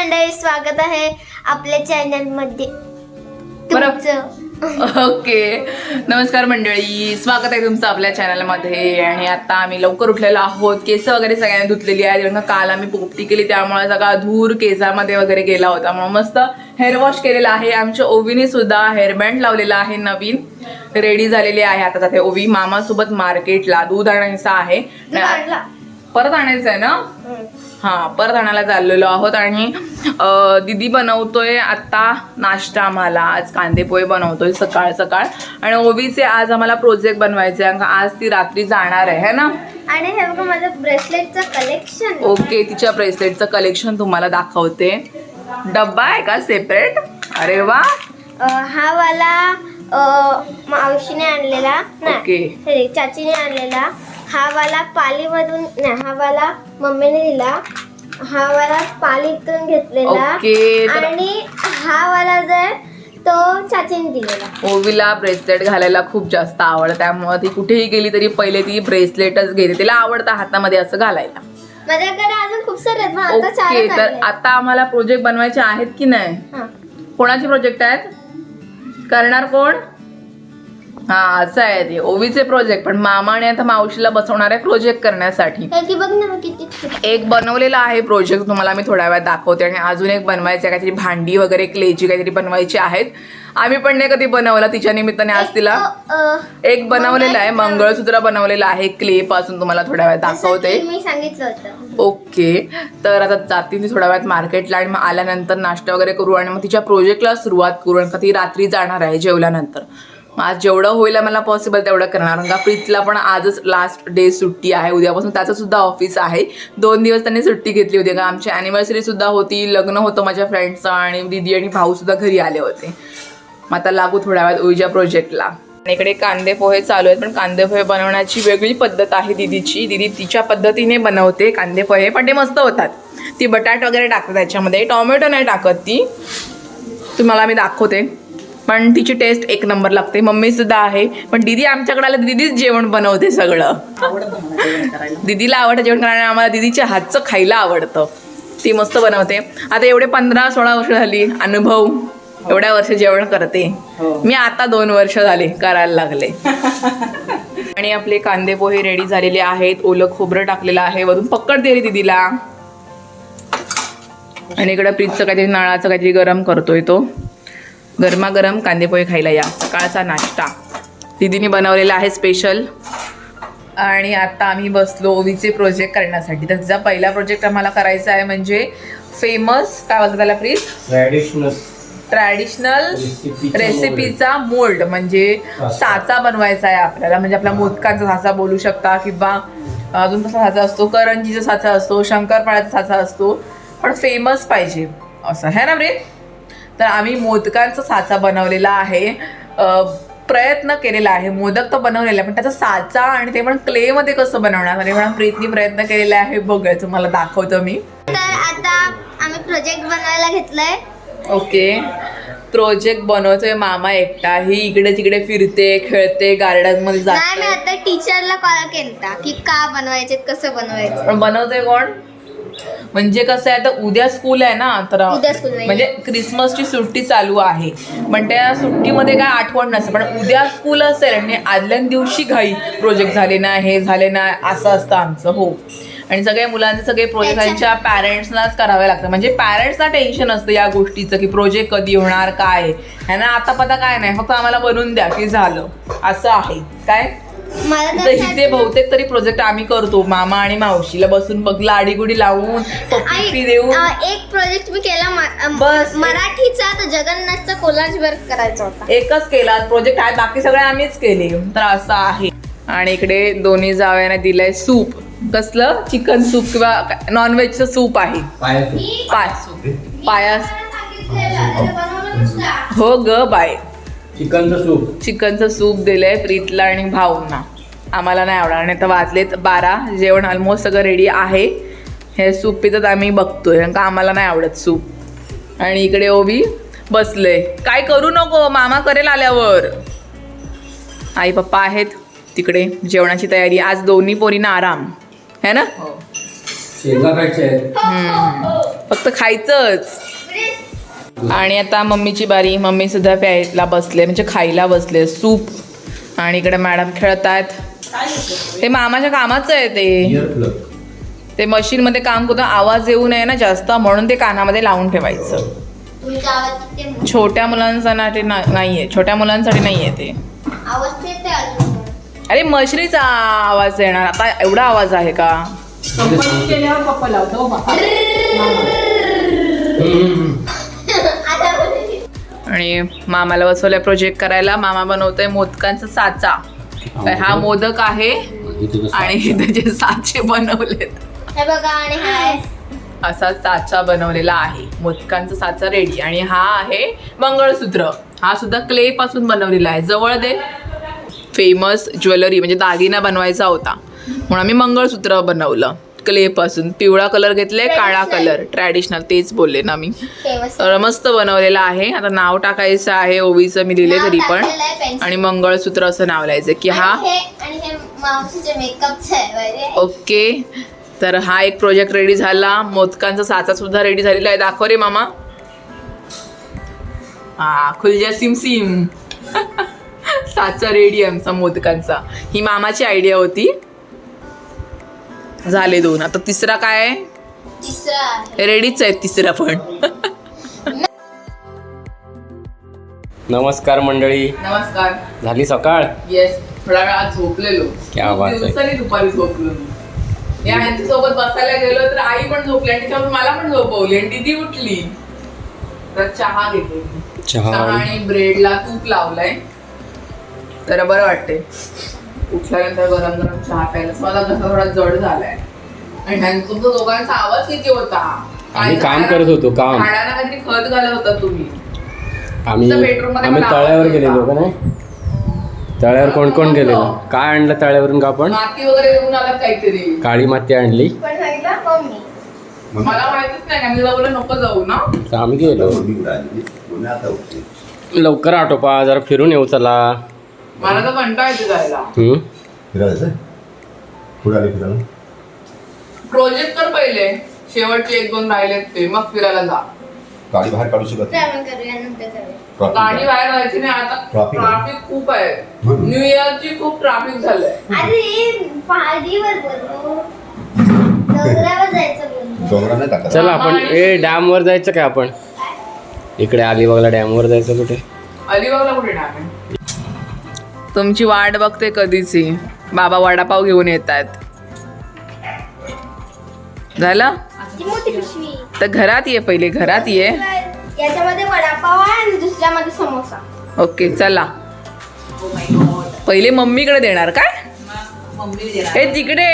मंडळी स्वागत आहे आपल्या चॅनलमध्ये. ओके. नमस्कार मंडळी. स्वागत आहे तुमचं आपल्या चॅनलमध्ये आणि आता आम्ही लवकर उठलेलो आहोत. केस वगैरे सगळ्यांनी धुतलेली आहेत. कारण काल आम्ही पोपटी केली त्यामुळे सगळा धूर केसामध्ये वगैरे गेला होता. म्हणून मस्त हेअर वॉश केलेला आहे. आमच्या ओवीने सुद्धा हेअरबँड लावलेला आहे नवीन. रेडी झालेली आहे. आता जाते ओवी. मामासोबत मार्केटला दूध आणायचं आहे. परत आणायचं आहे ना. हा परत आणायला चाललेलो आहोत आणि दीदी बनवतोय आता नाश्ता आम्हाला. आज कांदे पोहे बनवतोय सकाळ सकाळ. आणि ओवीचे आज आम्हाला प्रोजेक्ट बनवायचे. आज ती रात्री जाणार आहे है ना? आणि हे बघा माझं ब्रेसलेटचं कलेक्शन ओके तिच्या ब्रेसलेटचं कलेक्शन तुम्हाला दाखवते. डब्बा आहे का सेपरेट अरे वा! हा वाला मावशीने आणलेला. ओके. चाचीने आणलेला. हा वाला पालीमधून नाही हा वाला मम्मीने दिला. हा वाला पालीतून घेतलेला. ओके, तर- आणि हा वाला जर तो चाचीने दिलेला. ओवीला ब्रेसलेट घालायला खूप जास्त आवडतं. त्यामुळे ती कुठेही गेली तरी पहिले ती ब्रेसलेटच घेते. तिला आवडतं हातामध्ये असं घालायला. माझ्याकडे अजून खूप सारे आहेत. पण आता ओके चारच तर आणले. आता आम्हाला प्रोजेक्ट बनवायचे आहेत की नाही? हा. कोणाचे प्रोजेक्ट आहेत? करणार कोण? हा असं आहे ते. ओवीचे प्रोजेक्ट पण मामाने आता मावशीला बसवणार आहे प्रोजेक्ट करण्यासाठी की बघ ना मग किती छोटे. एक बनवलेला आहे प्रोजेक्ट तुम्हाला मी थोड्या वेळात दाखवते. आणि अजून एक बनवायचं आहे. काहीतरी भांडी वगैरे क्लेची काहीतरी बनवायची आहेत. आम्ही पण नाही कधी बनवलं. तिच्या निमित्ताने आज तिला एक, अ, एक बनवलेलं आहे. मंगळसूत्र. बनवलेलं आहे. क्ले पासून तुम्हाला थोड्या वेळात दाखवते. की मी सांगितलं होतं. ओके. तर आता जाते ती थोड्या वेळात मार्केटला आणि मग आल्यानंतर नाश्ता वगैरे करू. आणि मग तिच्या प्रोजेक्टला सुरुवात करू. आणि का ती रात्री जाणार आहे जेवल्यानंतर. आज जेवढं होईल मला पॉसिबल तेवढं करणार. कारण का प्रीतला पण आजच लास्ट डे सुट्टी आहे. उद्यापासून त्याचं सुद्धा ऑफिस आहे. दोन दिवस त्यांनी सुट्टी घेतली होती. का आमची अॅनिव्हर्सरी सुद्धा होती. लग्न होतं माझ्या फ्रेंडचं आणि दिदी आणि भाऊ सुद्धा घरी आले होते. मग आता लागू थोड्या वेळात ऊर्जा प्रोजेक्टला आणि इकडे कांदे पोहे चालू आहेत. पण कांदे पोहे बनवण्याची वेगळी पद्धत आहे दिदीची. दिदी तिच्या पद्धतीने बनवते कांदे पोहे. पण ते मस्त होतात. ती बटाट वगैरे टाकते त्याच्यामध्ये. टॉमॅटो नाही टाकत ती. तुम्हाला मी दाखवते. पण तिची टेस्ट एक नंबर लागते. मम्मी सुद्धा आहे. पण दिदी आमच्याकडे आलं दिदीच जेवण बनवते सगळं. दिदीला आवडतं जेवण करायला आम्हाला दिदीच्या हातचं खायला आवडतं. ती मस्त बनवते. आता एवढे पंधरा सोळा वर्ष झाली. अनुभव एवढ्या वर्ष जेवण करते. मी आता दोन वर्ष झाले करायला लागले. आणि आपले कांदे पोहे रेडी झालेले आहेत. ओलं खोबरं टाकलेलं आहे. वरून पक्कड दिली दिदीला. आणि इकडं प्रीतचं काहीतरी नळाचं काहीतरी गरम करतोय तो. गरमागरम कांदे पोहे खायला या. सकाळचा नाश्ता. दिदीने बनवलेला आहे स्पेशल आणि आता आम्ही बसलो ओवीचे प्रोजेक्ट करण्यासाठी. तर तिचा पहिला प्रोजेक्ट आम्हाला करायचा आहे म्हणजे फेमस काय बोलतात त्याला प्लीज ट्रॅडिशनल ट्रॅडिशनल रेसिपीचा रेसिपीचा मोल्ड म्हणजे साचा. बनवायचा आहे आपल्याला. म्हणजे आपला मोदकांचा साचा बोलू शकता किंवा अजून कसा साचा असतो? करंजीचा साचा असतो शंकरपाळ्याचा साचा असतो. पण फेमस पाहिजे. असं है ना रे तर आम्ही मोदकांचा साचा बनवलेला आहे. प्रयत्न केलेला आहे. मोदक तर बनवलेला आहे पण त्याचा साचा आणि ते पण क्लेमध्ये कसं बनवणार? म्हणजे म्हणून प्रीतनी प्रयत्न केलेला आहे. बघूया तुम्हाला दाखवतो मी. तर आता आम्ही प्रोजेक्ट बनवायला घेतलंय. ओके. प्रोजेक्ट बनवतोय मामा एकटा. ही इकडे तिकडे फिरते खेळते गार्डनमध्ये जाते. आता टीचरला कॉल केलता की का बनवायचे कसं बनवायचं पण बनवतोय कोण? म्हणजे कसं आहे आता उद्या स्कूल आहे ना तर उद्या school नाही. म्हणजे क्रिसमसची सुट्टी चालू आहे. पण त्या सुट्टीमध्ये काय आठवण नसते. पण उद्या स्कूल असेल आणि आदल्या दिवशी घाई प्रोजेक्ट झाले ना हे झाले ना असं असतं आमचं हो. आणि सगळे मुलांचे सगळे प्रोजेक्ट त्याच्या- त्यांच्या पॅरेंट्सलाच करावे लागतं म्हणजे पॅरेंट्सला टेन्शन असतं या गोष्टीचं की प्रोजेक्ट कधी होणार काय ह्यांना आता पता काय नाही फक्त आम्हाला बनवून द्या की झालं. असं आहे. काय? तर तर हिचे बहुतेक तरी प्रोजेक्ट आम्ही करतो. मामा आणि मावशीला बसून बघ लाडीगुडी लावून पप्पी देऊन. एक प्रोजेक्ट मी केला बस. मराठीचा तो जगन्नाथचा कोलाज वर्क करायचा होता. एकच केला. प्रोजेक्ट आहे बाकी सगळे आम्हीच केले. तर असं आहे. आणि इकडे दोन्ही जावयाने दिलंय सूप कसलं? चिकन सूप किंवा नॉनव्हेजचं सूप आहे. पाय पायास हो ग बाय चिकनचं सूप. चिकनचं सूप दिलंय प्रीतला आणि भाऊंना. आम्हाला नाही आवडणार नाही तर वाजलेत बारा. जेवण ऑलमोस्ट सगळं रेडी आहे. हे सूप पितात आम्ही बघतोय कारण का आम्हाला नाही आवडत सूप. आणि इकडे ओवी बसले. काय करू नको मामा करेल आल्यावर. आई पप्पा आहेत तिकडे जेवणाची तयारी. आज दोन्ही पोरींना आराम. है ना? शेंगा खायचे आहेत. हम्म. फक्त खायचंच. आणि आता मम्मीची बारी. मम्मी सुद्धा प्यायला बसले म्हणजे खायला बसले. सूप. आणि इकडे मॅडम खेळत आहेत ते मामाच्या कामाचं आहे ते. ते मशीन मध्ये काम करतो आवाज येऊ नये ना जास्त म्हणून ते कानामध्ये लावून ठेवायचं. छोट्या मुलांसाठी ना- नाहीये. छोट्या मुलांसाठी नाहीये ते. अरे मशरीचा आवाज येणार. आता एवढा आवाज आहे का. आणि मामाला बसवलंय प्रोजेक्ट करायला. मामा बनवतोय मोदकांचा साचा. तर हा मोदक? आहे आणि त्याचे साचे बनवलेत. हे बघा आणि हाय असा साचा बनवलेला आहे. मोदकांचा साचा रेडी आणि हा आहे मंगळसूत्र. हा सुद्धा क्ले पासून बनवलेला आहे. जवळ दे. फेमस ज्वेलरी म्हणजे दागिना बनवायचा होता. म्हणून आम्ही मंगळसूत्र बनवलं. क्ले पासून पिवळा कलर घेतले काळा कलर. ट्रॅडिशनल तेच बोलले ना मी. तर मस्त बनवलेलं आहे. आता नाव टाकायचं आहे ओवीचं मी लिहिले तरी पण. आणि मंगळसूत्र असं नाव लिहायचं की हा. ओके. तर हा एक प्रोजेक्ट रेडी झाला. मोदकांचा साचा सुद्धा रेडी झालेला आहे. दाखव रे मामा. हा खुलजा सिम सिम. साचा रेडी आमचा मोदकांचा. ही मामाची आयडिया होती. झाले दोन. आता तिसरा काय आहे? तिसरा आहे. रेडीच आहे तिसरा पण. नमस्कार मंडळी. नमस्कार. झाली सकाळ? येस थोडा वेळ आज झोपलेलो. क्या बात आहे. दिवसांनी दुपारी झोपलो मी या ह्यांच्यासोबत बसायला गेलो तर आई पण झोपली आणि त्याच्यावर मला पण झोपवली आणि दीदी उठली. तर चहा घेतली चहा. आणि ब्रेडला तूप लावलंय. तर बरं वाटते उठल्यानंतर गरम गरम चहा प्यायला. मला घसा थोडा जड झालाय. आणि तुमचा दोघांचा आवाज किती होता? आम्ही काम करत होतो, काम. झाडांना काहीतरी खत घालत होता तुम्ही. आम्ही तुमचं bedroom मध्ये आम्ही मला तळ्यावर आवाज गेलेलो येता. का नाही? तळ्यावर कोण कोण गेलेलो? काय आणलं तळ्यावरून का आपण? माती वगैरे घेऊन आलात काहीतरी. काळी माती आणली. पण सांगितलं मम्मी. मला माहितीच नाही का मी तुला बोलले नको जाऊ ना. तर आम्ही गेलो. लवकर आटोपा जरा फिरून येऊ चला. मला तर कंटाळा येते जायला हम्म? फिरायचं कुठे आले फिरायला? प्रोजेक्ट कर पहिले. शेवटचे एक दोन राहिलेत ते. मग फिरायला जा. गाडी बाहेर काढू शकत नाही. ट्रॅव्हल करूया नंतर करूया Traffic गाडी आहे. बाहेर जायची नाही. आता Traffic आहे. ट्राफिक खूप आहे. हम्म. न्यू इयरची खूप ट्राफिक झालंय. अरे पहाडीवर बोललो. डोंगरावर जायचं बोललो. डोंगरा नाही टाकत चला आपण ए डॅम वर जायचं काय आपण? इकडे अलिबागला डॅम वर जायचं कुठे? अलिबागला कुठे टाकेन तुमची वाट बघते कधीची. बाबा वडापाव घेऊन येत आहेत झालं तर घरात ये पहिले घरात ये. याच्यामध्ये वडापाव आणि दुसऱ्यामध्ये समोसा. ओके चला. पहिले मम्मीकडे देणार काय? हे तिकडे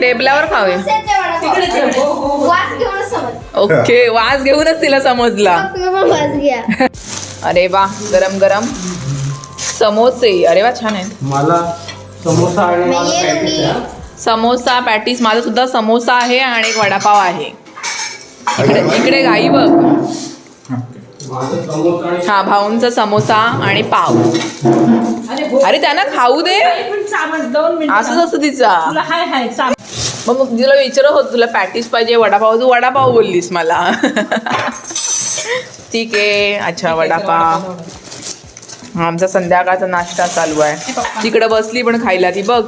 टेबलावर खावे वास घेऊनच समज ओके वास घेऊनच तिला समजला. अरे वा गरम गरम समोसे. अरे वा छान आहेत. मला समोसा आणि मला. द्या. समोसा पॅटीस माझा सुद्धा समोसा आहे आणि एक वडापाव आहे. इकडे इकडे गाई बघ. माझं समोसा आणि हा भाऊंचा समोसा आणि पाव. अरे त्यांना खाऊ दे. असंच असं तिचा. मग मग तिला विचारत होत तुला पॅटीस पाहिजे वडापाव? तू वडापाव बोललीस मला. ठीक आहे अच्छा वडापाव. आमचा संध्याकाळचा नाश्ता चालू आहे. तिकडे बसली पण खायला ती बघ.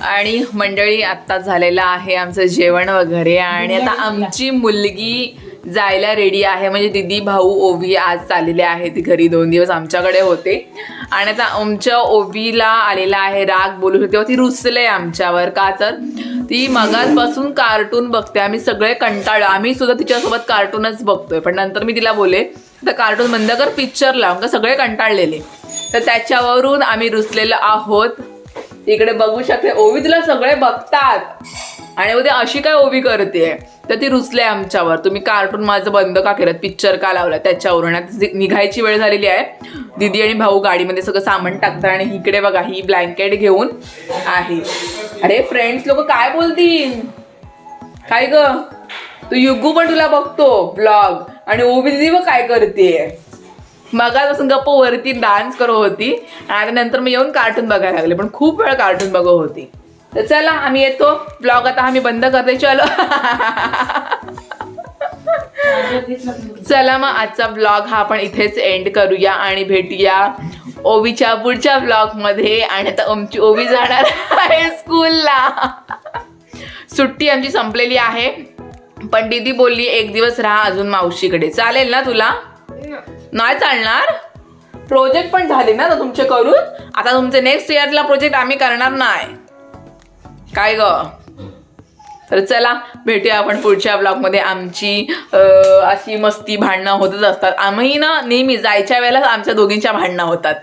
आणि मंडळी आत्ता झालेलं आहे आमचं जेवण वगैरे आणि आता आमची मुलगी जायला रेडी आहे. म्हणजे दिदी भाऊ ओवी आज चाललेले आहेत घरी. दोन दिवस आमच्याकडे होते. आणि आता आमच्या ओवीला आलेला आहे राग बोलू शकते. तेव्हा ती रुसले आमच्यावर का तर? ती मगाचपासून कार्टून बघते. आम्ही सगळे कंटाळलो. आम्ही सुद्धा तिच्यासोबत कार्टूनच बघतोय. पण नंतर मी तिला बोले तर कार्टून बंद कर पिक्चर लावून का सगळे कंटाळलेले. तर त्याच्यावरून आम्ही रुसलेलो आहोत. इकडे बघू शकते ओवी तुला सगळे बघतात. आणि उद्या अशी काय ओवी करते? तर ती रुचले आमच्यावर. तुम्ही कार्टून माझं बंद का केलं? पिक्चर का लावला? त्याच्यावरून. आता जी- निघायची वेळ झालेली आहे. दीदी आणि भाऊ गाडीमध्ये सगळं सामान टाकतात आणि इकडे बघा ही ब्लँकेट घेऊन आहे. अरे फ्रेंड्स लोक काय बोलतील? काय ग? तू युगू पण तुला बघतो ब्लॉग आणि ओवी मग काय करते? मगापासून गप्प वरती डान्स करत होती. आणि नंतर मी येऊन कार्टून बघायला लागले. पण खूप वेळ कार्टून बघत होती. तर चला आम्ही येतो. ब्लॉग आता आम्ही बंद करते. चलो. चला मग आजचा ब्लॉग हा आपण इथेच एंड करूया आणि भेटूया ओवीच्या पुढच्या ब्लॉगमध्ये. आणि आता आमची ओवी जाणार आहे स्कूलला सुट्टी आमची संपलेली आहे. पण दीदी बोलली एक दिवस राहा अजून मावशीकडे. चालेल ना तुला? नाही चालणार? प्रोजेक्ट पण झाले ना तुमचे करून? आता तुमचे नेक्स्ट इयरला प्रोजेक्ट आम्ही करणार नाही. काय ग? तर चला भेटूया आपण पुढच्या ब्लॉगमध्ये आमची अशी मस्ती भांडणं होतच असतात. आम्ही ना नेहमी जायच्या वेळेला आमच्या दोघींच्या भांडणं होतात.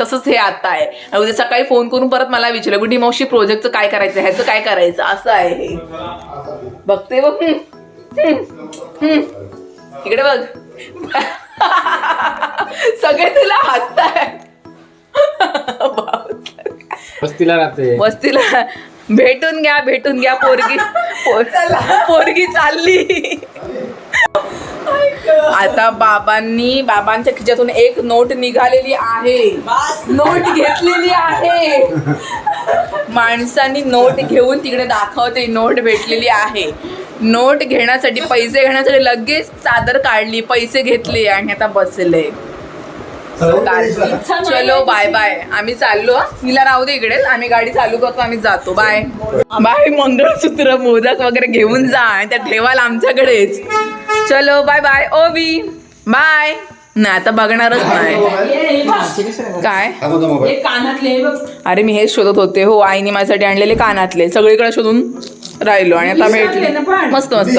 तसंच हे आता आहे. आणि उद्या सकाळी फोन करून परत मला विचारलं गुडी मावशी प्रोजेक्टचं काय करायचं ह्याचं काय करायचं? असं आहे हे. बघते बघ. इकडे बघ. सगळे तुला हसताय वस्तीला राहते. वस्तीला. भेटून घ्या भेटून घ्या पोरगी. पोरगी चालली. आता बाबांनी बाबांच्या खिच्यातून एक नोट निघालेली आहे. नोट घेतलेली आहे. माणसांनी नोट घेऊन तिकडे दाखवते नोट भेटलेली आहे. नोट घेण्यासाठी पैसे घेण्यासाठी लगेच चादर काढली पैसे घेतले आणि आता बसले. चलो बाय बाय आम्ही चाललो हं. हिला राहू दे इकडे आम्ही गाडी चालू करतो आम्ही जातो. बाय बाय मंगळसूत्र मोदक वगैरे घेऊन जा. आणि त्या ठेवाल आमच्याकडेच. चलो बाय बाय ओवी बाय नाही आता बघणारच नाही. काय? मोबाईल अरे मी हेच शोधत होते. हो आईने माझ्यासाठी आणलेले कानातले. सगळीकडे शोधून राहिलो. आणि आता भेटले. मस्त मस्त.